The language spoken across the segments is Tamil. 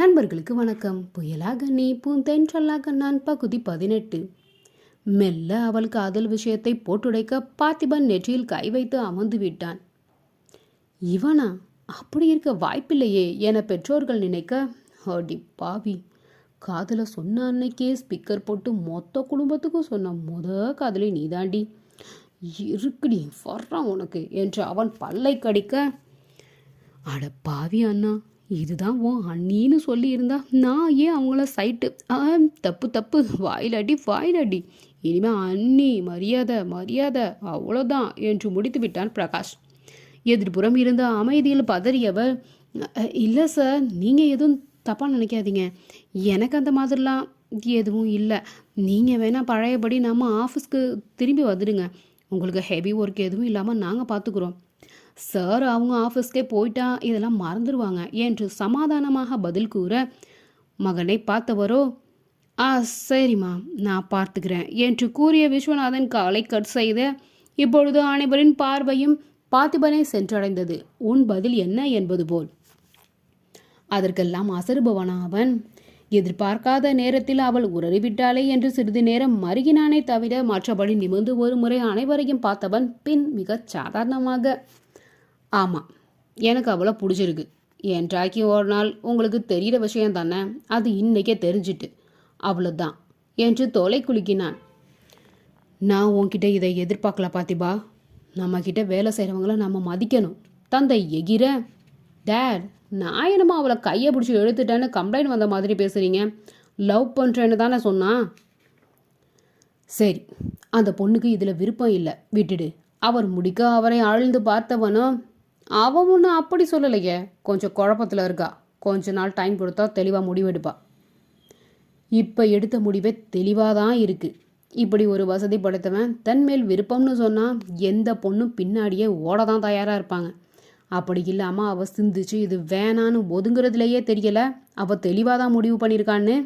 நண்பர்களுக்கு வணக்கம். புயலாக நீ பூந்தென்றலாக நான் பகுதி பதினெட்டு. மெல்ல அவள் காதல் விஷயத்தை போட்டுடைக்க பார்த்திபன் நெற்றியில் கை வைத்து அமர்ந்து விட்டான். இவனா? அப்படி இருக்க வாய்ப்பில்லையே என பெற்றோர்கள் நினைக்க அடி பாவி. காதலை சொன்ன அன்னைக்கே ஸ்பீக்கர் போட்டு மொத்த குடும்பத்துக்கும் சொன்ன முத காதலி நீதாண்டி. இருக்குடி வர்றான் உனக்கு என்று அவன் பல்லை கடிக்க அட பாவி அண்ணா இதுதான் உன் அண்ணின்னு சொல்லியிருந்தா நான் ஏன் அவங்கள சைட்டு ஆ தப்பு தப்பு வாயிலடி வாயிலடி. இனிமே அண்ணி மரியாதை மரியாதை அவ்வளோதான் என்று முடித்து விட்டான் பிரகாஷ். எதிர்ப்புறம் இருந்த அமைதியில் பதறியவர் இல்லை சார் நீங்கள் எதுவும் தப்பாக நினைக்காதீங்க. எனக்கு அந்த மாதிரிலாம் எதுவும் இல்லை. நீங்கள் வேணால் பழையபடி நம்ம ஆஃபீஸ்க்கு திரும்பி வந்துடுங்க. உங்களுக்கு ஹெவி ஒர்க் எதுவும் இல்லாமல் நாங்கள் பார்த்துக்குறோம் சார் அவங்க ஆஃபீஸ்க்கே போயிட்டா இதெல்லாம் மறந்துடுவாங்க என்று சமாதானமாக பதில் கூற மகனை பார்த்தவரோ ஆ சரிம்மா நான் பார்த்துக்கிறேன் என்று கூறிய விஸ்வநாதன் காலை கட் செய்த இப்பொழுது அனைவரின் பார்வையும் பார்த்திபனை சென்றடைந்தது. உன் பதில் என்ன என்பது போல். அதற்கெல்லாம் அசருபவனாவன் எதிர்பார்க்காத நேரத்தில் அவள் உரறிவிட்டாளே என்று சிறிது நேரம் மருகினானே தவிர மற்றபடி நிமிர்ந்து ஒரு முறை அனைவரையும் பார்த்தவன் பின் மிகச் சாதாரணமாக ஆமாம் எனக்கு அவளை பிடிச்சிருக்கு. என்றாக்கி ஒரு நாள் உங்களுக்கு தெரிகிற விஷயம் தானே? அது இன்னைக்கே தெரிஞ்சிட்டு. அவ்வளோதான் என்று தோலை குலுக்கினான். நான் உன்கிட்ட இதை எதிர்பார்க்கல பாத்திபா. நம்மக்கிட்ட வேலை செய்கிறவங்கள நம்ம மதிக்கணும். தந்தை எகிர டேட் நான் என்னமோ அவளை கையை பிடிச்சி எடுத்துட்டேன்னு கம்ப்ளைண்ட் வந்த மாதிரி பேசுகிறீங்க லவ் பண்ணுறேன்னு தானே சொன்னான் சரி அந்த பொண்ணுக்கு இதில் விருப்பம் இல்லை. விட்டுடு. அவர் முடிக்க அவரை ஆழ்ந்து பார்த்தவனும் அவன் ஒன்றும் அப்படி சொல்லலையே. கொஞ்சம் குழப்பத்தில் இருக்கா. கொஞ்ச நாள் டைம் கொடுத்தா தெளிவாக முடிவெடுப்பா. இப்போ எடுத்த முடிவே தெளிவாக தான் இருக்குது இப்படி ஒரு வசதி படைத்தவன் தன்மேல் விருப்பம்னு சொன்னால் எந்த பொண்ணும் பின்னாடியே ஓட தான் தயாராக இருப்பாங்க. அப்படி இல்லாமல் அவள் சிந்திச்சு இது வேணான்னு ஒதுங்குறதுலையே தெரியல. அவள் தெளிவாக தான் முடிவு பண்ணியிருக்கான்னு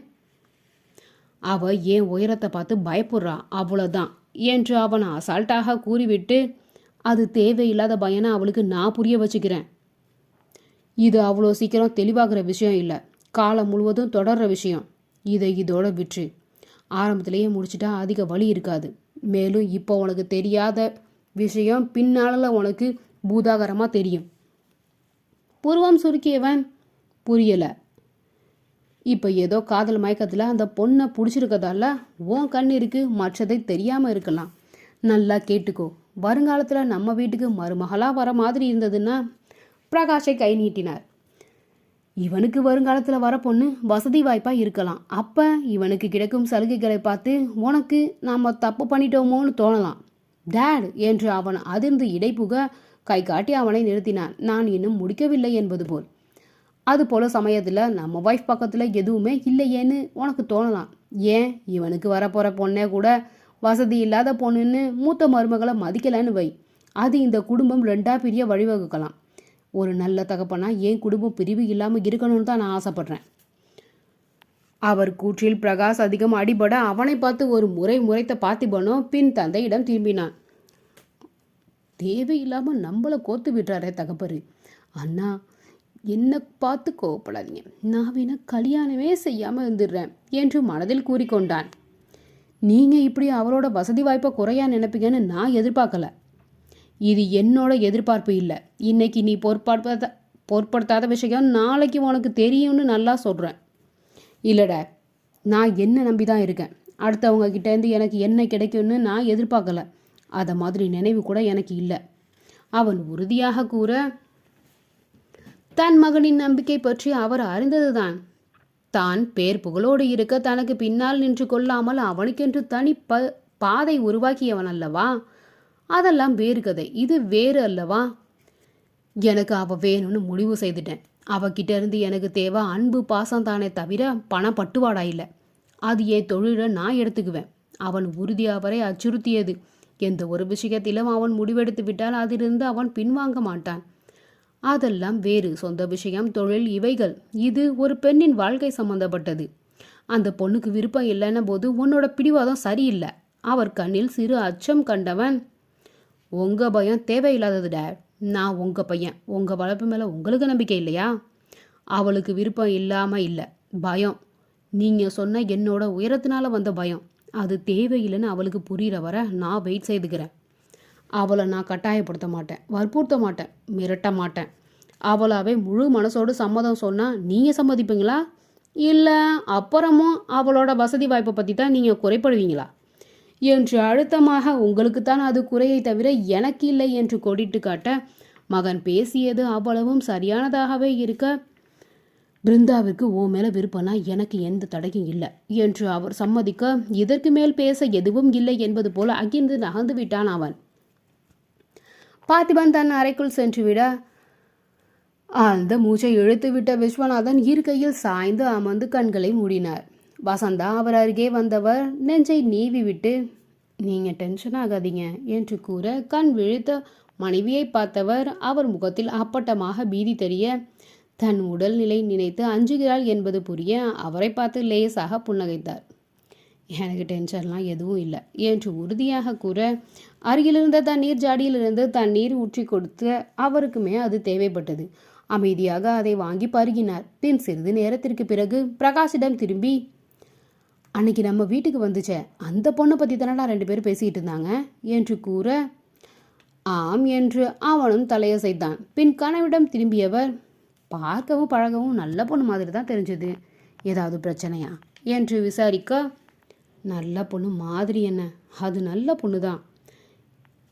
அவ ஏன் உயரத்தை பார்த்து பயப்படுறா? அவ்வளோதான் என்று அவன் அசால்ட்டாக கூறிவிட்டு அது தேவையில்லாத பயனை அவளுக்கு நான் புரிய வச்சுக்கிறேன். இது அவ்வளோ சீக்கிரம் தெளிவாகிற விஷயம் இல்லை. காலம் முழுவதும் தொடர்ற விஷயம். இதை இதோட விற்று ஆரம்பத்திலேயே முடிச்சிட்டா அதிக வழி இருக்காது. மேலும் இப்போ உனக்கு தெரியாத விஷயம் பின்னால உனக்கு பூதாகரமாக தெரியும். புருவம் சுருக்கியவன்? புரியலை. இப்போ ஏதோ காதல் மயக்கத்தில் அந்த பொண்ணை பிடிச்சிருக்கதால உன் கண் இருக்கு மற்றதை தெரியாமல் இருக்கலாம். நல்லா கேட்டுக்கோ. வருங்காலத்தில் நம்ம வீட்டுக்கு மருமகளாக வர மாதிரி இருந்ததுன்னா பிரகாஷை கை நீட்டினார். இவனுக்கு வருங்காலத்தில் வர பொண்ணு வசதி வாய்ப்பாக இருக்கலாம். அப்போ இவனுக்கு கிடைக்கும் சலுகைகளை பார்த்து உனக்கு நாம் தப்பு பண்ணிட்டோமோன்னு தோணலாம். டேட் என்று அவன் அதிர்ந்து இடைப்புக கை காட்டி அவனை நிறுத்தினான். நான் இன்னும் முடிக்கவில்லை என்பது போல். அது போல சமயத்தில் நம்ம ஒய்ஃப் பக்கத்தில் எதுவுமே இல்லையேன்னு உனக்கு தோணலாம். ஏன்? இவனுக்கு வரப்போகிற பொண்ணே கூட வசதி இல்லாத பொண்ணுன்னு மூத்த மருமகளை மதிக்கலைன்னு வை. அது இந்த குடும்பம் ரெண்டா பிரிய வழிவகுக்கலாம். ஒரு நல்ல தகப்பனா என் குடும்பம் பிரிவு இல்லாமல் இருக்கணும்னு தான் நான் ஆசைப்படுறேன். அவர் கூற்றில் பிரகாஷ் அதிகம் அடிபட அவனை பார்த்து ஒரு முறை முறைத்த பார்த்திபனோ பின் தந்தையிடம் திரும்பினான். தேவையில்லாமல் நம்மளை கோத்து விடுறாரே தகப்பரு. அண்ணா என்னை பார்த்து கோவப்படாதீங்க. நான் வேணா கல்யாணமே செய்யாமல் இருந்துடுறேன் என்று மனதில் கூறிக்கொண்டான். நீங்கள் இப்படி அவரோட வசதி வாய்ப்பை குறையா நினைப்பீங்கன்னு நான் எதிர்பார்க்கல. இது என்னோட எதிர்பார்ப்பு இல்லை. இன்னைக்கு நீ பொறுப்பாடுத்த பொருட்படுத்தாத விஷயம் நாளைக்கு உனக்கு தெரியும்னு நல்லா சொல்கிறேன் இல்லைடா நான் என்ன நம்பி தான் இருக்கேன். அடுத்தவங்க கிட்டேருந்து எனக்கு என்ன கிடைக்கும்னு நான் எதிர்பார்க்கல. அதை மாதிரி நினைவு கூட எனக்கு இல்லை. அவன் உறுதியாக கூற தன் மகனின் நம்பிக்கை பற்றி அவர் அறிந்ததுதான். தான் பேர் புகழோடு இருக்க தனக்கு பின்னால் நின்று கொள்ளாமல் அவனுக்கென்று தனி ப பாதை உருவாக்கியவன் அல்லவா? அதெல்லாம் வேறு கதை. இது வேறு அல்லவா? எனக்கு அவ வேணும்னு முடிவு செய்துட்டேன். அவகிட்ட இருந்து எனக்கு தேவை அன்பு பாசம் தானே தவிர பணம் பட்டுவாடா இல்லை. அது என் தொழிலை நான் எடுத்துக்குவேன். அவன் உறுதி அவரை அச்சுறுத்தியது. எந்த ஒரு விஷயத்திலும் அவன் முடிவெடுத்து விட்டால் அதிலிருந்து அவன் பின்வாங்க மாட்டான். அதெல்லாம் வேறு. சொந்த விஷயம் தொழில் இவைகள். இது ஒரு பெண்ணின் வாழ்க்கை சம்பந்தப்பட்டது. அந்த பொண்ணுக்கு விருப்பம் இல்லைன்ன போது உன்னோட பிடிவாதம் சரியில்லை. அவர் கண்ணில் சிறு அச்சம் கண்டவன் உங்க பயம் தேவையில்லாதது டேட். நான் உங்க பையன். உங்க வளர்ப்பு மேல உங்களுக்கு நம்பிக்கை இல்லையா? அவளுக்கு விருப்பம் இல்லாமல் இல்லை. பயம். நீங்கள் சொன்ன என்னோட உயரத்தினால வந்த பயம். அது தேவையில்லைன்னு அவளுக்கு புரிகிற வர நான் வெயிட் செய்துக்கிறேன். அவளை நான் கட்டாயப்படுத்த மாட்டேன். வற்புறுத்த மாட்டேன். மிரட்ட மாட்டேன். அவளாவே முழு மனசோடு சம்மதம் சொன்னால் நீங்கள் சம்மதிப்பீங்களா? இல்லை அப்புறமும் அவளோட வசதி வாய்ப்பை பற்றி தான் நீங்கள் குறைப்படுவீங்களா? என்று அழுத்தமாக உங்களுக்குத்தான் அது குறையை தவிர எனக்கு இல்லை என்று கொடிட்டு காட்ட மகன் பேசியது அவ்வளவும் சரியானதாகவே இருக்க பிருந்தாவிற்கு ஓ மேல விருப்பம்னா எனக்கு எந்த தடையும் இல்லை என்று அவர் சம்மதிக்க இதற்கு மேல் பேச எதுவும் இல்லை என்பது போல அகிர்ந்து நகர்ந்து விட்டான் அவன். பார்த்திபன் தன் அறைக்குள் சென்று விட அந்த மூச்சை இழுத்துவிட்ட விஸ்வநாதன் இருக்கையில் சாய்ந்து அமர்ந்து கண்களை மூடினார். வசந்தா அவர் அருகே வந்தவர் நெஞ்சை நீவி விட்டு நீங்க டென்ஷன் ஆகாதீங்க என்று கூற கண் விழித்த மனைவியை பார்த்தவர் அவர் முகத்தில் அப்பட்டமாக பீதி தெரிய தன் உடல்நிலை நினைத்து அஞ்சுகிறாள் என்பது புரிய அவரை பார்த்து லேசாக புன்னகைத்தார். எனக்கு டென்ஷன்லாம் எதுவும் இல்லை என்று உறுதியாக கூற அருகிலிருந்த தண்ணீர் ஜாடியிலிருந்து தண்ணீர் ஊற்றி கொடுத்து அவருக்குமே அது தேவைப்பட்டது. அமைதியாக அதை வாங்கி பருகினார். பின் சிறிது நேரத்திற்கு பிறகு பிரகாஷிடம் திரும்பி அன்னைக்கு நம்ம வீட்டுக்கு வந்துச்சே அந்த பொண்ணை பற்றி தானடா ரெண்டு பேரும் பேசிக்கிட்டு இருந்தாங்க? என்று கூற ஆம் என்று அவனும் தலையசைத்தான். பின் கனவிடம் திரும்பியவர் பார்க்கவும் பழகவும் நல்ல பொண்ணு மாதிரி தான் தெரிஞ்சது. ஏதாவது பிரச்சனையா? என்று விசாரிக்க நல்ல பொண்ணு மாதிரி என்ன? அது நல்ல பொண்ணு தான்.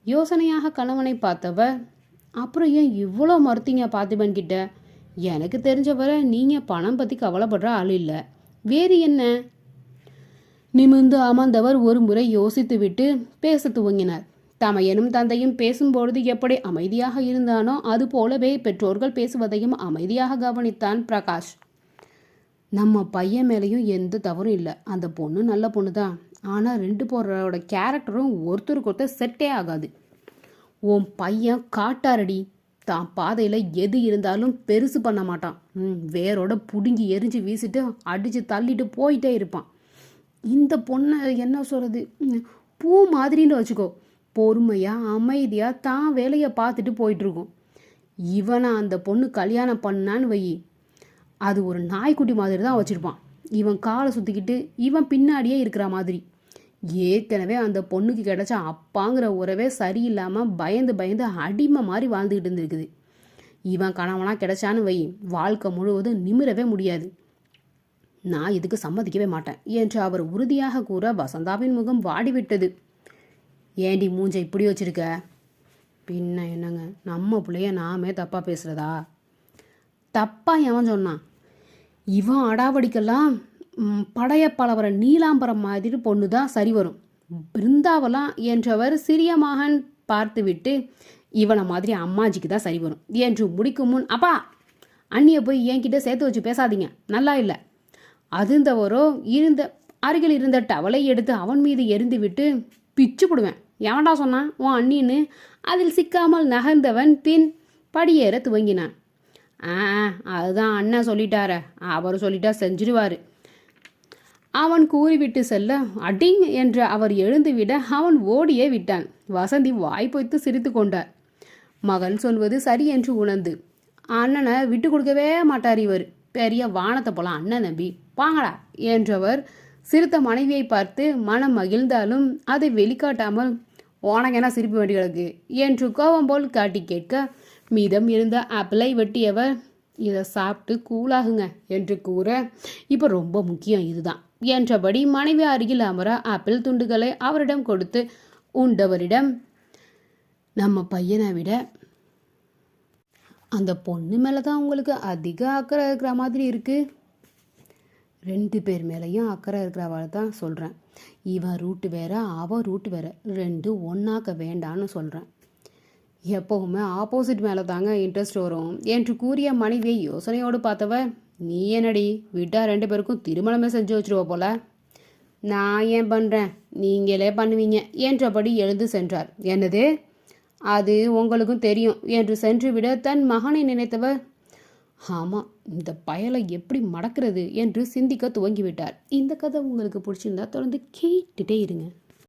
யோசனையாக கணவனை பார்த்தவர் அப்புறம் ஏன் இவ்வளோ மறுத்தீங்க பார்த்திபன் கிட்ட? எனக்கு தெரிஞ்சவரை நீங்கள் பணம் பற்றி கவலைப்படுற ஆள் இல்லை. வேறு என்ன? நிமிர்ந்து அமர்ந்தவர் ஒரு முறை யோசித்துவிட்டு பேச துவங்கினார். தமையனும் தந்தையும் பேசும்பொழுது எப்படி அமைதியாக இருந்தானோ அது போலவே பெற்றோர்கள் பேசுவதையும் அமைதியாக கவனித்தான் பிரகாஷ். நம்ம பையன் மேலேயும் எந்த தவறும் இல்லை. அந்த பொண்ணு நல்ல பொண்ணு தான் ஆனால் ரெண்டு பேரோட கேரக்டரும் ஒருத்தருக்கு ஒருத்தர் செட்டே ஆகாது. உன் பையன் காட்டாரடி. தான் பாதையில் எது இருந்தாலும் பெருசு பண்ண மாட்டான். வேரோட பிடுங்கி எரிஞ்சு வீசிட்டு அடித்து தள்ளிட்டு போயிட்டே இருப்பான். இந்த பொண்ணை என்ன சொல்கிறது பூ மாதிரின்னு வச்சுக்கோ. பொறுமையாக அமைதியாக தான் வேலையை பார்த்துட்டு போயிட்டுருக்கும். இவனை அந்த பொண்ணு கல்யாணம் பண்ணான்னு வை அது ஒரு நாய்க்குட்டி மாதிரி தான் வச்சுருப்பான். இவன் காலை சுற்றிக்கிட்டு இவன் பின்னாடியே இருக்கிற மாதிரி. ஏற்கனவே அந்த பொண்ணுக்கு கிடைச்ச அப்பாங்கிற உறவே சரியில்லாமல் பயந்து பயந்து அடிமை மாதிரி வாழ்ந்துக்கிட்டு இருந்திருக்குது. இவன் கணவனாக கிடைச்சான்னு வை வாழ்க்கை முழுவதும் நிமிரவே முடியாது. நான் இதுக்கு சம்மதிக்கவே மாட்டேன் என்று அவர் உறுதியாக கூற வசந்தாவின் முகம் வாடிவிட்டது. ஏண்டி மூஞ்ச இப்படி வச்சிருக்க? பின்ன என்னங்க? நம்ம பிள்ளைய நாமே தப்பாக பேசுகிறதா தப்பாக எவன் சொன்னான்? இவன் அடாவடிக்கெல்லாம் ம், படையப்பளவர நீலாம்பரம் மாதிரி பொண்ணு தான் சரி வரும். பிருந்தாவலாம் என்றவர் சிறிய மகன் பார்த்துவிட்டு இவனை மாதிரி அம்மாஜிக்கு தான் சரி வரும். என்று முடிக்கும் முன் அப்பா அண்ணியை போய் என்கிட்ட சேர்த்து வச்சு பேசாதீங்க. நல்லா இல்லை. அதிர்ந்தவரோ இருந்த அருகில் இருந்த டவலை எடுத்து அவன் மீது எரிந்து விட்டு பிச்சு போடுவேன். எவன்டா சொன்னான்? உன் அண்ணின்னு. அதில் சிக்காமல் நகர்ந்தவன் பின் படியேற துவங்கினான். ஆ அதுதான் அண்ணன் சொல்லிட்டார. அவர் சொல்லிட்டா செஞ்சிருவாரு. அவன் கூறிவிட்டு செல்ல அடிங் என்று அவர் எழுந்துவிட அவன் ஓடியே விட்டான். வசந்தி வாய்ப்பொய்த்து சிரித்து கொண்டார். மகன் சொல்வது சரி என்று உணர்ந்து அண்ணனை விட்டு கொடுக்கவே மாட்டார் இவர். பெரிய வானத்தை போல அண்ணன் நம்பி. வாங்கடா என்றவர் சிறுத்த மனைவியை பார்த்து மனம் மகிழ்ந்தாலும் அதை வெளிக்காட்டாமல் உனக்கு சிரிப்பு வேண்டி கிடக்கு என்று கோபம் போல் காட்டி கேட்க மீதம் இருந்த ஆப்பிளை வெட்டியவர் இதை சாப்பிட்டு கூலாகுங்க என்று கூற இப்போ ரொம்ப முக்கியம் இதுதான் என்றபடி மனைவி அருகில் அமர ஆப்பிள் துண்டுகளை அவரிடம் கொடுத்து உண்டவரிடம் நம்ம பையனை விட அந்த பொண்ணு மேலே தான் உங்களுக்கு அதிக அக்கறை இருக்கிற மாதிரி இருக்குது ரெண்டு பேர் மேலேயும் அக்கறை இருக்கிறவாள் தான் சொல்கிறேன் இவன் ரூட்டு வேற அவன் ரூட்டு வேற. ரெண்டு ஒன்றாக்க வேண்டான்னு சொல்கிறேன் எப்போவுமே ஆப்போசிட் மேலே தாங்க இன்ட்ரெஸ்ட் வரும். என்று கூறிய மனைவியை யோசனையோடு பார்த்தவ நீ என்னடி? விட்டா ரெண்டு பேருக்கும் திருமணமே செஞ்சு வச்சிருவ போல. நான் ஏன் பண்ணுறேன் நீங்களே பண்ணுவீங்க என்றபடி எழுந்து சென்றார். என்னது? அது உங்களுக்கும் தெரியும் என்று சென்றுவிட தன் மகனை நினைத்தவர் ஆமாம் இந்த பயலை எப்படி மடக்கிறது என்று சிந்திக்க துவங்கிவிட்டார். இந்த கதை உங்களுக்கு பிடிச்சிருந்தா தொடர்ந்து கேட்டுட்டே இருங்க.